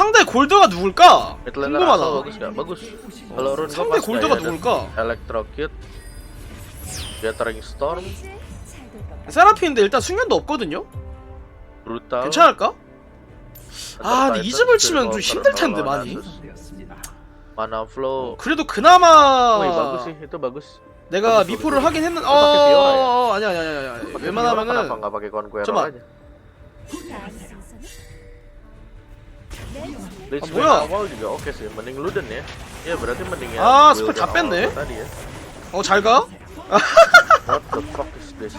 상대 골드가 누굴까? 궁금하다. bagus. Kalau rune 상대 골드가 누굴까? ada Electrocute, Gathering Storm, 세라핀인데 일단 숙련도 없거든요? Brutal. 괜찮을까? 아, 근데 이 Titan, 집을 치면 좀 힘들 텐데, 많이. Mana Flow. 그래도 bagus 그나마 sih, itu bagus. 내가 미포를. 하긴 했는데 어, pakai Fiora ya? 어 아니 아니 아니 아니 Pakai Fiora, 웬만하면은 kenapa nggak pakai Conqueror Coba. aja? 아, Lich 뭐야? Bane awal juga oke sih, mending Luden ya. Ya berarti mending ya. Ah, build spell 다 awal 뺐네. Tadi ya. 어 잘 가? What the fuck is this?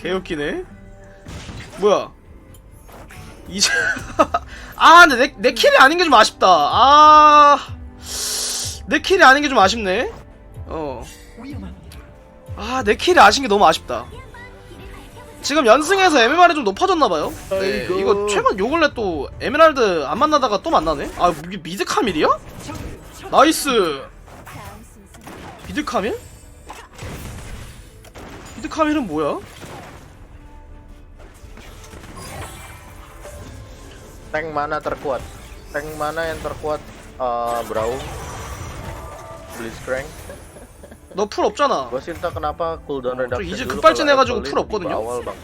개웃기네 뭐야 이제 아 근데 내, 내 킬이 아닌 게 좀 아쉽다 아 내 킬이 아닌 게 좀 아쉽네 어 아 내 킬이 아신 게 너무 아쉽다 지금 연승에서 MMR이 좀 높아졌나봐요 네. 이거 최근 요 근래 또 에메랄드 안 만나다가 또 만나네 아 이게 미드 카밀이야? 나이스 미드 카밀? 미드 카밀은 뭐야? Tank mana terkuat? Tank mana yang terkuat? Eh, Braum, Blitzcrank. 너 풀 없잖아. Kenapa cooldown 어, reduction 이제 급발진 해가지고 풀 없거든요. awal, Bang.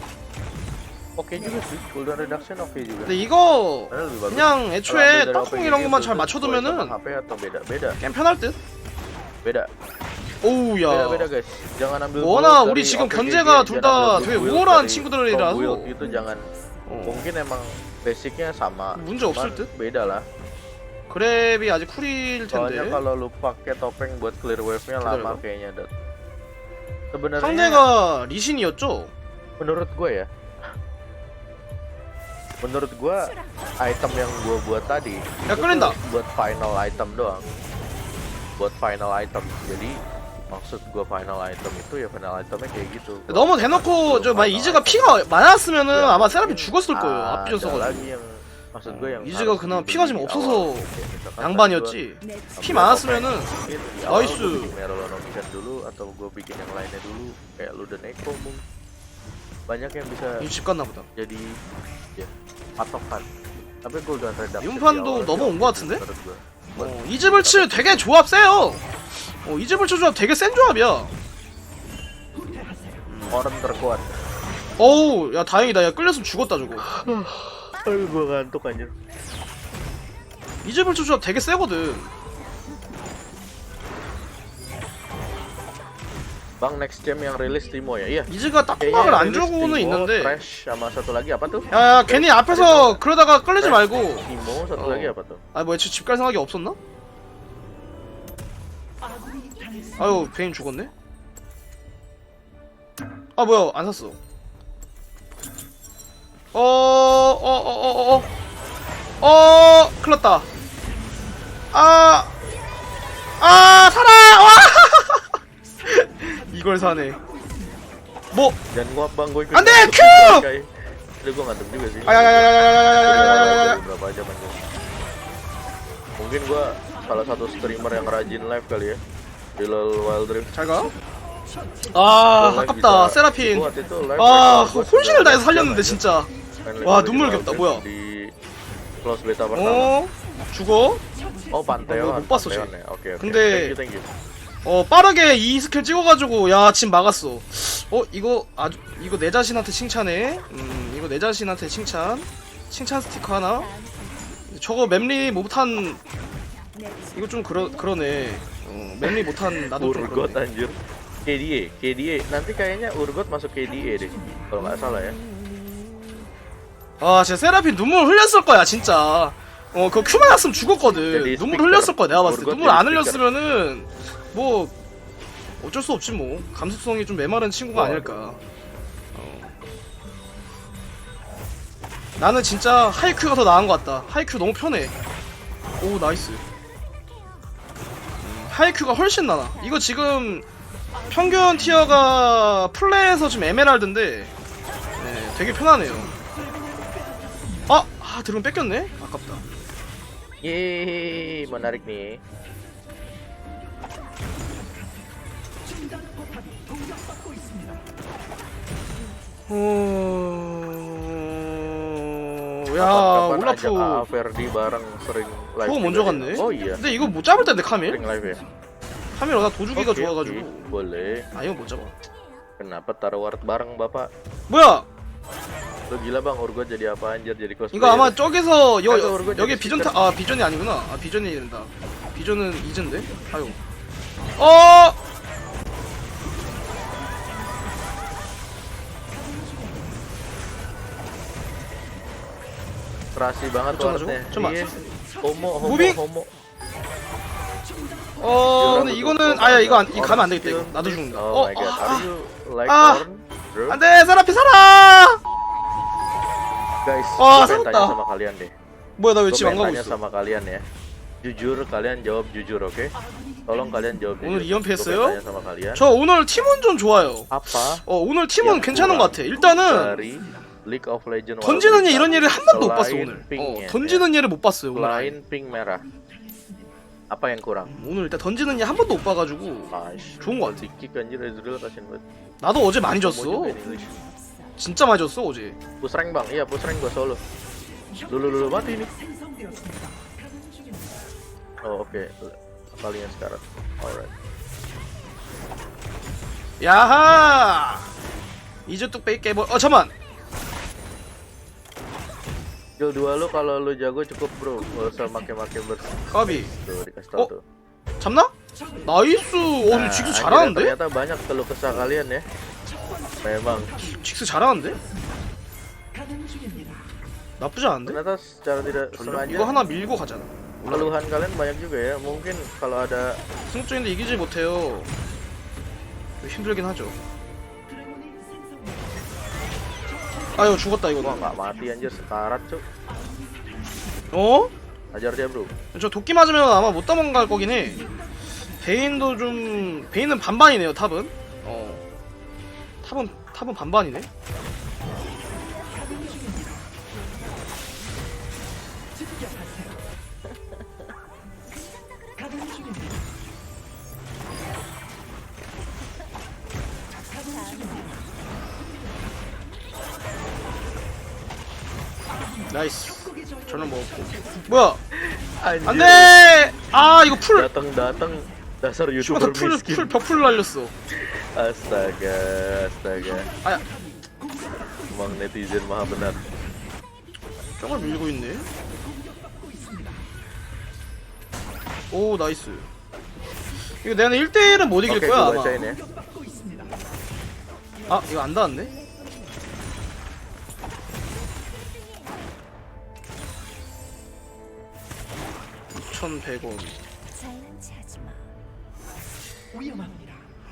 Oke juga sih, cooldown reduction oke juga. 근데 이거 Padahal lebih bagus. 그냥 애초에 땅콩 OPG 이런 것만 잘 맞춰두면은 sama HP atau beda? Beda. 게임 편할 듯? Beda. 오우 Beda 야. beda guys. Jangan ambil 워낙 우리 지금 견제가 둘 다 되게 우월한 친구들이라서. itu jangan. 어. Mungkin emang basicnya sama. 문제 없을 듯? Beda lah. 그랩이 아직 쿨일 Soalnya 텐데. kalau lu pakai topeng buat clear wave-nya lama betul. kayaknya dat. Sebenarnya 상대가 리신이었죠? menurut gue ya. Menurut gue item yang gue buat tadi Ya, itu keren tuh dah. buat final item doang. Buat final item. Jadi maksud gue final item itu ya final itemnya kayak gitu. 너무 대놓고 저 만약 이즈가 피가 많았으면은 아마 세라핀 죽었을 거예요. Ah, 앞비전 ada 써가 gue yang 이즈가 그나마 피가 좀 없어서 양반이었지. 피 많았으면은 나이스. banyak yang bisa 이집 갔나 보다. jadi ya patokan tapi gue udah redaksi 윤판도 넘어온 것 같은데? 어, 이 집을 칠 되게 조합 세요. 어, 이 집을 칠 조합 되게 센 조합이야. orang terkuat 어우, 야 다행이다. 야 끌렸으면 죽었다 저거. Aduh gue ngantuk anjir 이 집을 칠 조합 되게 세거든. bang next jam yang rilis Timo ya iya 이즈가 Kayaknya 딱박을 yang 안 rilis 주고는 Timo, 있는데. Trash sama satu lagi apa tuh 야, 야 괜히 앞에서 그러다가 끌리지 말고. Timo satu 어. lagi apa tuh 아 뭐야 집 갈 생각이 없었나? 아유 베인 죽었네. 아 뭐야 안 샀어. 어어어어 어 어 어, 어, 어, 큰일 났다. 아, 아 살아. 와! 이걸 사네. 뭐? jangan nguap bang gue ikut Ande, ngantuk Q! juga, guys. Aduh gue ngantuk juga sih 아 와, 눈물겹다. 뭐야? Di close beta pertama. 어? 죽어? Oh, panteon. 어, 못 봤어, 쟤. Panteon ya. Oke, oke. 근데- Thank you, thank you. 어 빠르게 이 스킬 찍어가지고 야 진 막았어 어 이거 아주 이거 내 자신한테 칭찬해 음 이거 내 자신한테 칭찬 칭찬 스티커 하나 저거 맵리 못한 이거 좀 그러 그러네 어 맵리 못한 나도 좀 Urgot 그러네 anjir. KDA, KDA. Nanti kayaknya Urgot masuk KDA deh. Kalau nggak salah ya. 아 진짜 세라핀 눈물 흘렸을 거야 진짜. 어 그거 큐 맞았으면 죽었거든. 이 눈물 흘렸을 거야 내가 봤을 때. 눈물 안 스피커. 흘렸으면은 뭐 어쩔 수 없지 뭐. 감수성이 좀 메마른 친구가 어. 아닐까. 어. 나는 진짜 하이큐가 더 나은 것 같다. 하이큐 너무 편해. 오 나이스. 음, 하이큐가 훨씬 나아. 이거 지금 평균 티어가 플레이에서 지금 에메랄드인데 네, 되게 편하네요. 아, 아 드론 뺏겼네. 아깝다. yeay menarik nih 어... 야, 올라프. bareng sering live 저거 juga 먼저. 갔네. Oh iya. 근데 이거 못 잡을 텐데 카밀? Sering live ya. 카밀 워낙 도주기가 Oke, 좋아가지고. Boleh. 아 이거 못 잡아. Kenapa taruh ward bareng bapak? 뭐야? Gila bang, Urgot jadi apa anjir jadi cosplayer? 이거 아마 저기서 여, 그거 여기 비전 타, 아 비전이 아니구나. 아 비전이 된다. 비전은 이젠데. 아유. 어. Terasi banget wardnya. coba, coba. Iya. Homo, homo, Moving. homo. 어 근데 이거는 아야 이거 안, 이거 가면 안 되겠다 이거 나도 죽는다. Oh 어, my god, 아, are you like 아. corn, bro? 안돼 사라피 살아. Guys, 와, gue pengen tanya sama kalian deh. 뭐야 나왜 Gue tanya sama kalian ya. Jujur, kalian jawab jujur, oke? Tolong kalian jawab jujur. 오늘 이연패 Gue 했어요? pengen tanya sama kalian. 저 오늘 팀원 좀 좋아요. Apa 어 오늘 팀원 괜찮은 것 같아. 일단은 dari League of Legends 던지는 얘 이런 얘를 한 번도 못 봤어 오늘. 어 던지는 얘를 못 봤어요. 오늘. selain ping merah. Apa yang kurang? 오늘 일단 던지는 얘 한 번도 못 봐가지고. 좋은 것 같아. 나도 어제 많이 졌어. 진짜 많이 어제. Push rank bang, iya rank gua solo. Lulu lulu mati ini. Oh oke, kalian sekarang. Alright. 야하. 이제 뚝 뺄게 뭐. 어 잠만. Skill 2 lu kalau lu jago cukup bro, gak usah make-make burst. 까비. Tuh dikasih Oh, tau tuh. 잡나? 나이스. 어 근데 anjir, 잘하는데? Ternyata banyak keluh kesah kalian ya. Memang. 직스 잘하는데? 나쁘지 않은데? Ternyata secara tidak sengaja 이거 하나 밀고 가잖아. keluhan kalian banyak juga ya. Mungkin kalau ada 승급적인데 이기지 못해요. 힘들긴 하죠. 아유 죽었다 이거. nggak mati anjir sekarat cuk. 어? Ajar dia bro. 저 도끼 맞으면 아마 못 도망갈 거긴 해. 베인도 좀 베인은 반반이네요 탑은. 어. 탑은 탑은 반반이네. 나이스. 저는 먹었고. 뭐야? 안돼. 아 이거 풀. Dasar 죽 어서 youtuber 풀, miskin. 풀, 벽풀 날렸어. Astaga, astaga. 아야, Emang netizen maha benar. 저걸 밀고 있네. 오, 나이스. 이거 내가 1대1은 못 이길 거야, 아마. bacain ya. 아, 이거 안 닿았네? (6,100원) 장난치 하지 마.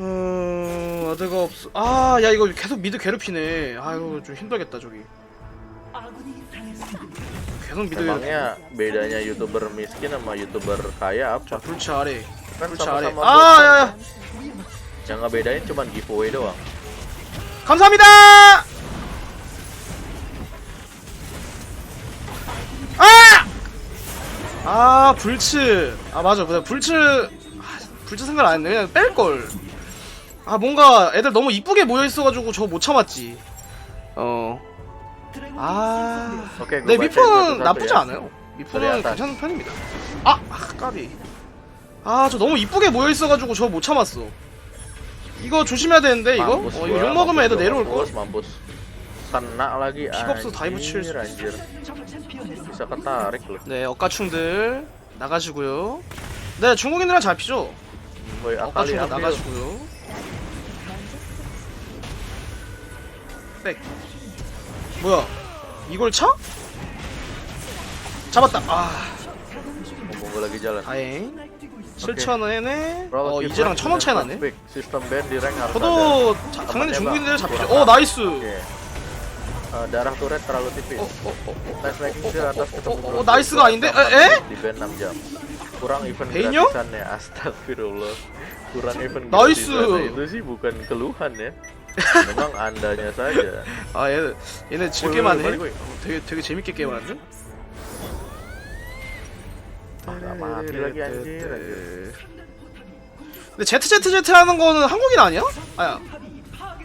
어... 아드가 없어 아 야 이거 계속 미드 괴롭히네 아이고 좀 힘들겠다 저기 계속 미드 괴롭히네 Emangnya bedanya youtuber miskin sama youtuber kaya 자 apa? 불치 아래 Kan 불치 아래 sama-sama 아 야 야 Yang ngebedain cuman giveaway doang. 감사합니다 아! 아 불츠 아 맞아 맞아 불츠 아, 불츠 생각 안 했네 그냥 뺄걸 아 뭔가 애들 너무 이쁘게 모여있어가지고 저거 못 참았지 어 아... Oke, 네 bacain 미포는 나쁘지. 않아요 미포는. 괜찮은 편입니다 아! 아 까비 아 저 너무 이쁘게 모여있어가지고 저거 못 참았어 이거 조심해야 되는데 이거? 어 이거 욕먹으면 애들 내려올걸? mampus, mampus. Kena lagi 픽 없어, 다이브 칠 수- anjir, anjir. Bisa ketarik loh. 네 억가충들 나가시고요 네 중국인들이랑 잘 피죠 Akali 억가충들 ambil. 나가시고요 백 뭐야 이걸 차? 잡았다 아 Ngomong gue lagi jalan. 다행 7천원에 Bro, 어 keep 이제랑 rank, 천원 차이 keep 나네 rank. Sistem band di rank harus 저도 ada. 자, 당연히 Apa 중국인들 tembak? 잡히죠 Kurang 어 나이스 Oke. Eh, darah turret terlalu tipis. 어, 어, 어, 어. Nice ranking 어, skill 어, atas 어, ketemu 어, bro. 어, 나이스가 아닌데? 에? 에? Di band 6 jam. Kurang event Be인yo? gratisannya. Astagfirullah. Kurang event 나이스. gratisannya. Itu sih bukan keluhan ya. Memang andanya saja. 아 얘네 얘네 즐게만 해. 되게 되게 재밌게 게임하는데 Ah, nggak mati lagi anjir, anjir. 근데 ZZZ 하는 거는 한국인 아니야? 아야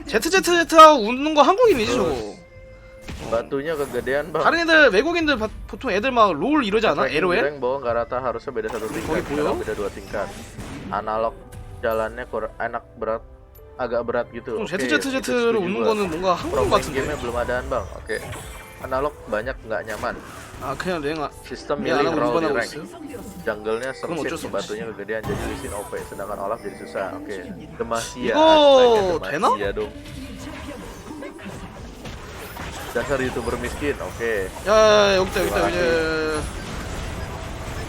ZZZ 하고 웃는 거 한국인이지 저거 Batunya kegedean bang. 다른 애들 외국인들 바- 보통 애들 막 롤 이러지 않아? Ranking LOL? bawah nggak rata harusnya beda satu tingkat. Kogi Puyo? sekarang beda dua tingkat. Analog jalannya kur enak berat, agak berat gitu. 좀 Oke, itu ZZZ로 setuju 웃는 gua. 거는 뭔가 한국 Pro main 같은데. gamenya belum adaan bang. Oke. Analog banyak nggak nyaman. 아 그냥 랭아 Sistem 야, milih 안 하고 roll di rank. 있어요? Jungle-nya sempit, batunya kegedean jadi lisin OP, sedangkan Olaf jadi susah. Oke. Demasia. 이거 astaga, 되나? Demasia dong. Dasar youtuber miskin, oke. 야 여기다 여기다 terima 여기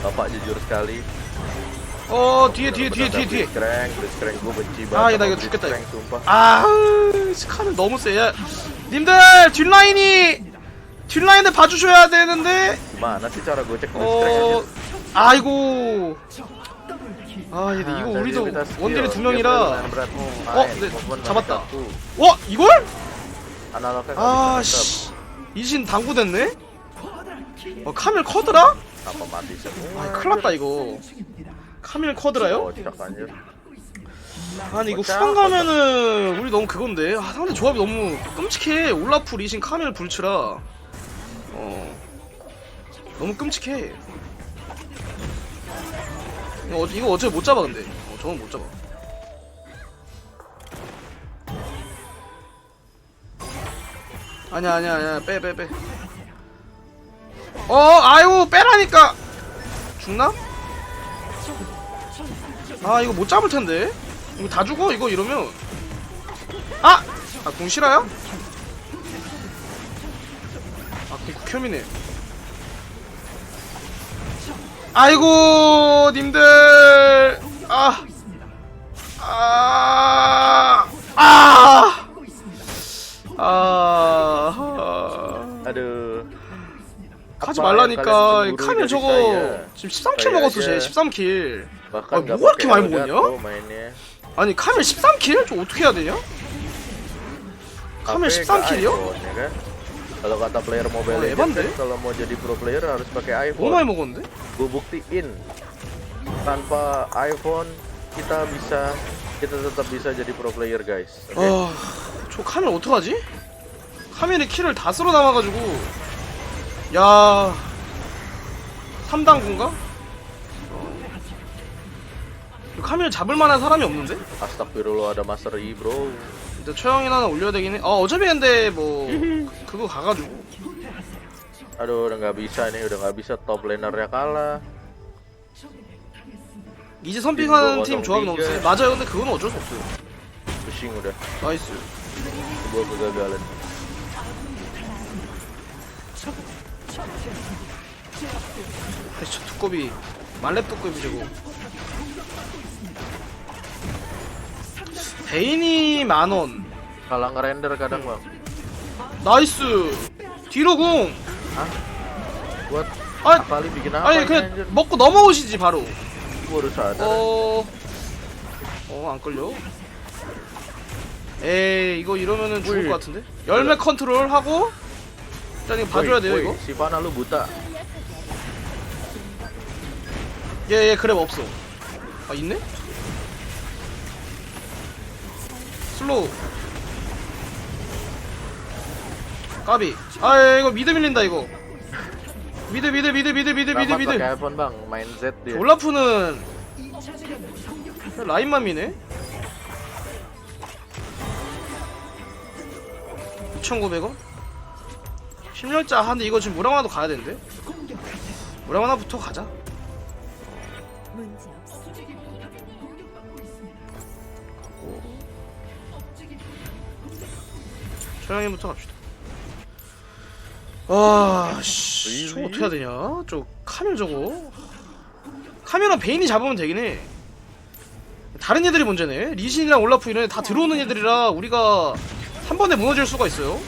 Bapak jujur sekali. 어 뒤에 뒤에 뒤에 뒤에 뒤에 Blitzcrank, Blitzcrank gue benci banget. 아, 야, 나 sama 이거 죽겠다, Blitzcrank, sumpah. 아 스카는 너무 세 야 님들 뒷라인이 뒷라인을 봐주셔야 되는데 Gimana sih cara gue cek 어 Blitzcrank 아이고 아 aja? 근데 이거 Nah, 우리도 dari kita skill, 원딜이 두 dia 명이라 lumayan berat. 어, Main, 네, movement 잡았다. satu. 와 bisa 아씨 이신 당구됐네? 어 카밀 커드라? mati semua? 아 큰일났다 이거 카밀 커드라요? Anjir. 아니 이거 후반 가면은 우리 너무 그건데 아 상대 조합이 너무 끔찍해 올라프 리신 카멜 불츠라 어 너무 끔찍해 이거, 어, 이거 어차피 못 잡아 근데 어 저건 못 잡아 아니야 아니야 아니야. 빼 빼 빼. 어 아이고 빼라니까. 죽나? 아 이거 못 잡을 텐데. 이거 다 죽어 이거 이러면. 아! 아궁 싫어요? 아궁 극혐이네. 아이고 님들. 아 아, 아, 아. 하지 Apa 말라니까 jadi 저거? 지금 13킬 Saya 먹었어. 쟤 13킬 Bahkan 아, 뭐가 이렇게 많이 먹었냐? 아니 카밀 13킬? 저 어떻게 해야 되냐? ke 13킬이요? iPhone, ya kan? Kalau kata player Mobile Oh, Legends kalau mau jadi pro player harus pakai iPhone. 많이 먹었는데? Gue buktiin tanpa iPhone kita bisa kita tetap bisa jadi pro player guys. Oke. 아, 저 카밀 어떡하지? 카밀이 킬을 다 쓸어 남아가지고 야 3당 군가? 카밀 잡을 만한 사람이 없는데? Ada Master Yi bro. 일단 처형이나 하나 올려야 되긴 해. 어, 어차피 근데 뭐 그- 그거 가가지고 Aduh udah nggak bisa nih udah nggak bisa top lanernya kalah. 이제 선픽하는 팀 조합이 너무 세. 맞아요, 근데 그건 어쩔 수 없어요. Pusing udah. 나이스. Sebuah kegagalan. 아이, 저 두꺼비 말렙 두꺼비 저거. 베인이 만 원. Kalah ngerender kadang bang. 나이스. 뒤로 궁. Buat 아, kali bikin apa 아니 ini, 그냥 anjir? 먹고 넘어오시지 바로. Gua sadar. 어, 어, 안 끌려. 에이, 이거 이러면은 죽을. 것 같은데? 열매 컨트롤 하고, 일단 이거 봐줘야 돼요, 이거. Buta. 얘, 얘 그랩 없어. 아, 있네? 슬로우. 까비. 아, 얘, 이거 미드 밀린다, 이거. 미드, 미드, 미드, 미드, 미드, 미드, Ramat 미드. pakai iPhone bang, main Z dia. 올라프는 라인만 미네. 2,900원? 10열자 하는데 이거 지금 무랑화도 가야 되는데? 무랑화부터 가자. 초양이부터 갑시다. 아, 씨, 저거 어떻게 해야 되냐? 저 카밀 저거. 카밀은 베인이 잡으면 되긴 해. 다른 애들이 문제네. 리신이랑 올라프 이런 애 다 들어오는 애들이라 우리가 한 번에 무너질 수가 있어요.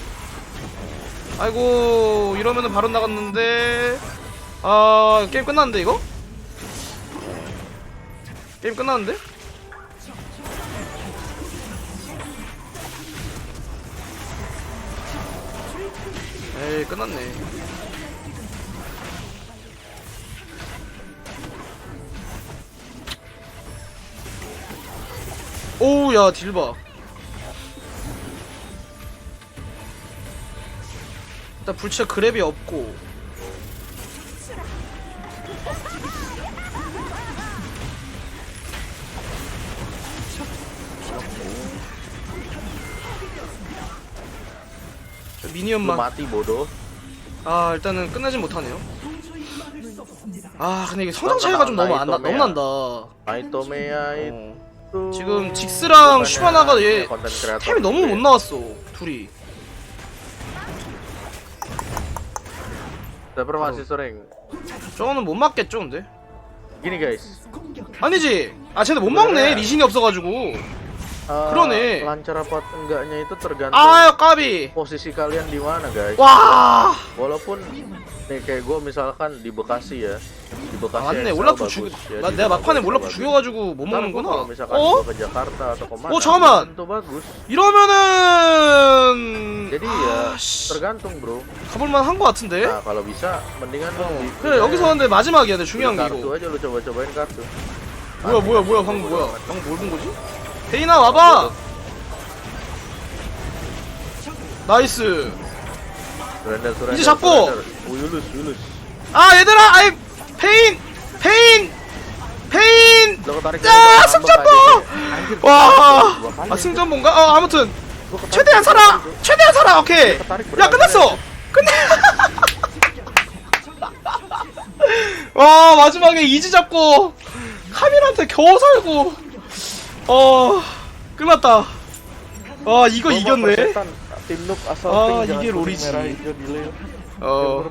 아이고, 이러면은 바로 나갔는데. 아, 게임 끝났는데, 이거? 게임 끝났는데? 에이, 끝났네. 오우, 야, 딜봐. 일단 불치가 그랩이 없고. 저 미니언만. mati bodoh. 아 일단은 끝내진 못하네요. 아 근데 이게 성장 차이가 좀 너무 안 나, 너무 난다. 어. 지금 직스랑 슈바나가 얘 템이 너무 gitu 못. 나왔어 둘이 Masih sering. 저거는 못 맞겠죠 근데 Gini guys. 아니지 아 쟤네 못 먹네 리신이 없어가지고 eh, 그러네. Lancar apa enggaknya itu tergantung 아유 까비 posisi kalian di mana guys. 와 Walaupun nih kayak gue misalkan di Bekasi ya. 아, 맞네 죽여 ya, 나 내가 막판에 bagus. 죽여가지고 못 먹는구나 어? 어, 잠깐만. 이러면은 jadi ya 아, 씨, tergantung bro 가볼만 한거 같은데 nah kalau bisa mendingan lu di- 그래 여기서 근데 마지막이야 근데 중요한 게 이거 aja lu coba-cobain kartu 뭐야 뭐야 뭐야 방금 뭐야 방금 뭘 본 거지? 데이나 와봐 나이스 이제 잡고! 아 얘들아 아이 페인 페인 페인 Bang. 승전보! 와. 아 승전본가? 어 아무튼 최대한 살아. 최대한 살아, 오케이. 야 끝났어, 끝내. 와 마지막에 이지 잡고 카밀한테 겨우 살고, 어 끝났다. 와 이거 이겼네. Ah, jangan 이게 롤이지. 어.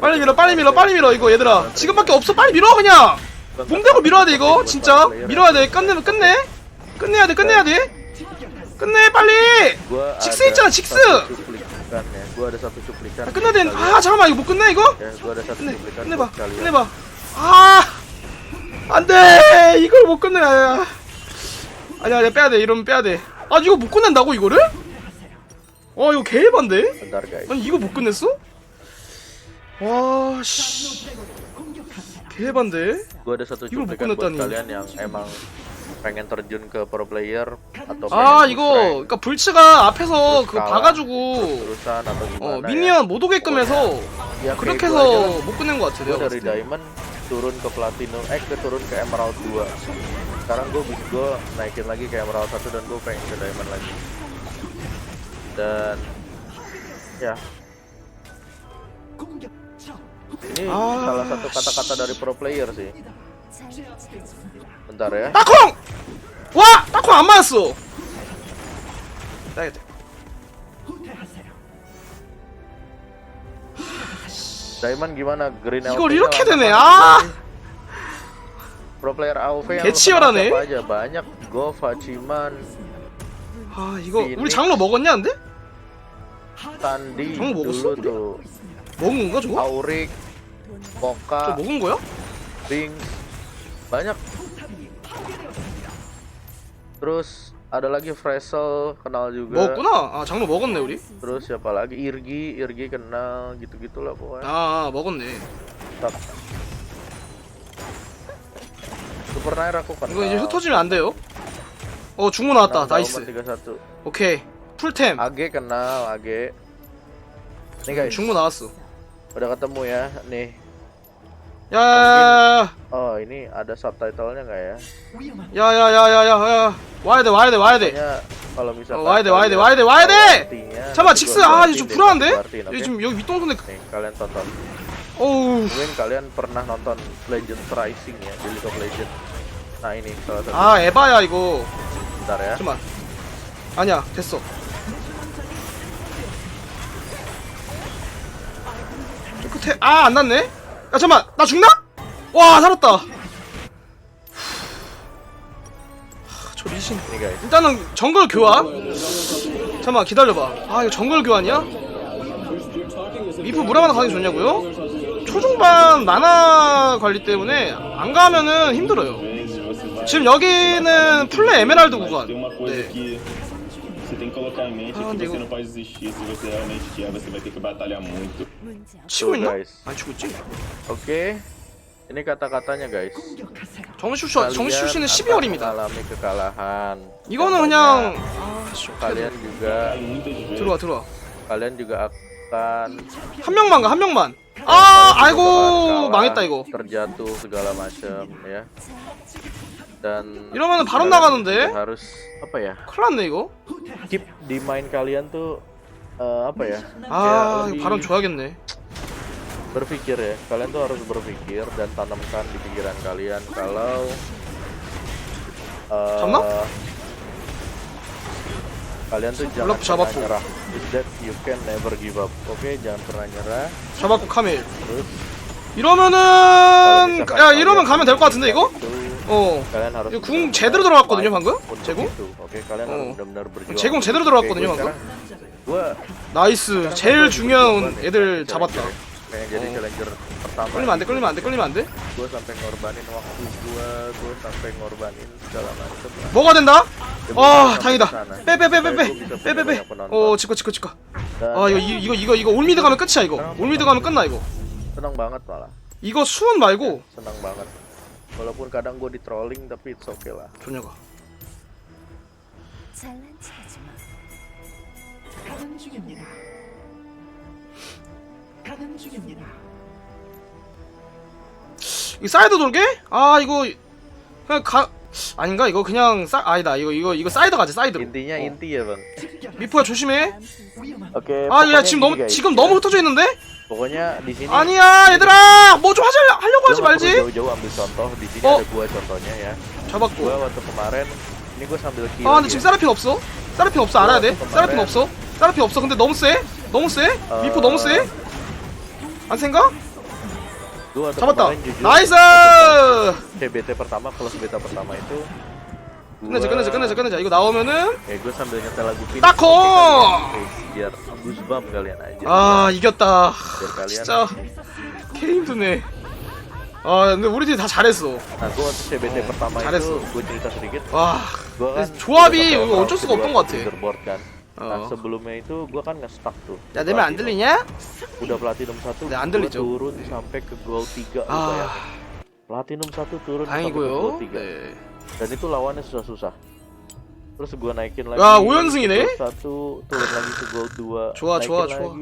빨리 밀어, 빨리 밀어, 빨리 밀어 이거 얘들아. 지금밖에 없어, 빨리 밀어 그냥. 몽대고 밀어야 돼 이거. 진짜. 밀어야 돼. 끝내면 끝내. 끝내야 돼 끝내야 돼. 끝내 빨리. 직스 있잖아, 직스! 아, 끝내야 buat 돼아 잠깐만 이거 못 끝내 이거? 끝내 끝내봐. 끝내봐. 아 안돼. 이걸 못 끝내. 야 아니야 아니야 빼야 돼. 이러면 빼야 돼아 이거 못 끝낸다고 이거를 와 이거 guys. 아니 이거 못 끝냈어 와씨 satu 이걸 못 끝냈다니. kalian yang emang pengen terjun ke pro player atau 아 pengen 이거 rank, 그러니까 불츠가 앞에서 그 kalah, 봐가지고 terusan atau gimana 어. 미니언 못 오게끔 해서 Ya, kayak 그렇게 gua aja 해서. 못 끝낸 것 같아 gue 내가 dari 봤을 때 diamond turun ke platinum eh ke turun ke emerald 2 sekarang gue gue naikin lagi ke emerald 1 dan gue pengen ke diamond lagi dan ya ini Ah, salah satu kata-kata dari pro player sih bentar ya 딱콩! 와! 딱콩 안 맞았어 diamond gimana green 이걸 LP-nya 이렇게 되네, 아! pro player AOV 개치열하네. aja banyak Gov, Hachiman, 아 이거 우리. 장로 먹었냐 근데? Tandi Kamu 먹었어, tuh 먹은 건가 저거? Aurik, 저 Poka, 먹은 거야? Bings, banyak. Terus ada lagi Fresel kenal juga. 먹었구나 아 장로 먹었네 우리 Terus siapa lagi Irgi, Irgi kenal gitu-gitulah pokoknya. 아 먹었네 Tetap. Super Nair aku kenal. 이거 이제 흩어지면 안 돼요 어 중무 나왔다 나이스 Diamond 31. 오케이 풀템 AG kenal, AG. Nih guys, 중무 나왔어 udah ketemu ya. Nih. 야야야야야 Oh, ini ada subtitlenya nggak ya? 야야야야야 와야 돼 와야 돼 와야 돼 Pokoknya kalau misalkan 어, 와야 돼, 와야 돼, kalian 와야 돼, 와야 tahu 돼! artinya, 잠깐만 nanti 직스 gua 아 이거 좀 deh, 불안한데? gua 여기 oke? 지금 여기 윗동선에 Nih, kalian tonton. 어우 Mungkin kalian pernah nonton Legend Rising ya di League of Legends. Nah ini salah satu. 아 에바야 이거 Bentar ya. 잠깐만 아니야 됐어 저 끝에 아 안 났네 야 잠깐만 나 죽나? 와 살았다 하, 저 리신. 일단은 정글 교환 잠깐만 기다려봐 아 이거 정글 교환이야? 미프 무라마나 가는 게 좋냐고요? 초중반 만화 관리 때문에 안 가면은 힘들어요 지금 여기는 플레 에메랄드 구간 네. Que você tem que colocar em mente Ah, é que você não pode desistir. Se você realmente quer, você vai ter que batalhar muito. 치고 있나? guys. 안 치고 있지? Oke. Ini kata-katanya guys. 정시 출시 정시 출시는 akan 12월입니다 mengalami kekalahan. 이거는 그냥 아 씨, kalian juga. 들어와 들어와 kalian juga ak- menyebabkan 한 명만 가 한 명만 아 아이고 망했다 이거 terjatuh segala macam ya dan 이러면은 바로 나가는데 harus apa ya 큰일 났네 이거 keep di mind kalian tuh eh, apa ya 아 이거 발언 줘야겠네 berpikir ya kalian tuh harus berpikir dan tanamkan di pikiran kalian kalau eh, Sama? kalian tuh jangan Belum pernah sama, Bu. nyerah is that you can never give up oke jangan pernah nyerah 잡았고 카밀 terus 이러면은 야 이러면 가면 될 것 같은데 이거? 어 이거 궁 제대로 들어갔거든요, 방금? 제공? 어. 제공 제대로 들어갔거든요 방금 나이스 제일 중요한 애들 잡았다 어. 끌리면 안돼 끌리면 안돼 끌리면 안돼. 뭐가 된다? 아 다행이다 kesana. 빼빼빼빼빼 Supaya gua bisa punya 빼빼빼 banyak penonton. 어 지꺼 지꺼 Dan 아 이거 이- 이거 이거 이거 올미드 가면 끝이야 이거 올미드 가면 끝나 이거 이거 수원 말고 walaupun kadang gue di trolling tapi it's okay lah 조냐가 잘난 체하지 마. 가는 중입니다. 가는 중입니다. 이 사이드 돌게? 아 이거 그냥 가 아닌가 이거 그냥 사 아니다 이거 이거 이거 사이드 가지 사이드로 intinya 어. inti ya bang 미포야 조심해 아야 pokoknya 지금 너무 guys. 지금 너무 흩어져 있는데? Pokoknya di sini 아니야 얘들아 뭐좀 하자 하려고 Gua perlu 말지 jauh-jauh ambil contoh di sini Oh. ada gua contohnya ya 잡았고 gua waktu kemarin ini gua sambil kill 아 근데 지금 세라핀 없어 세라핀 없어 알아야 돼. 세라핀 없어 세라핀 없어 근데 너무 세 너무 세 어. 미포 너무 세 안 생각? gua waktu 잡았다 나이스 CBT pertama kelas beta pertama itu 끝내자 끝내자 끝내자 끝내자 이거 나오면은 ya gue sambil nyetel lagu Pink Tako! biar goosebump kalian aja 아 이겼다 biar kalian 진짜 개 힘드네 아 근데 우리 팀 다 잘했어 nah gue waktu CBT pertama 잘했어. itu gue cerita sedikit 와 gue kan 조합이 udah sampai 어쩔 수가 없던 것 같아 leaderboard kan nah 어. sebelumnya itu gue kan nge-stuck tuh 야내말안 Platinum. 들리냐? udah platinum satu 네, 안 gua 들리죠. turun sampai ke gold 3아 platinum satu turun sampai ke 다행이고요 gold 3 네. Dan itu lawannya susah-susah terus gue naikin lagi ke gold satu turun lagi ke gold 2 좋아, 좋아, 좋아.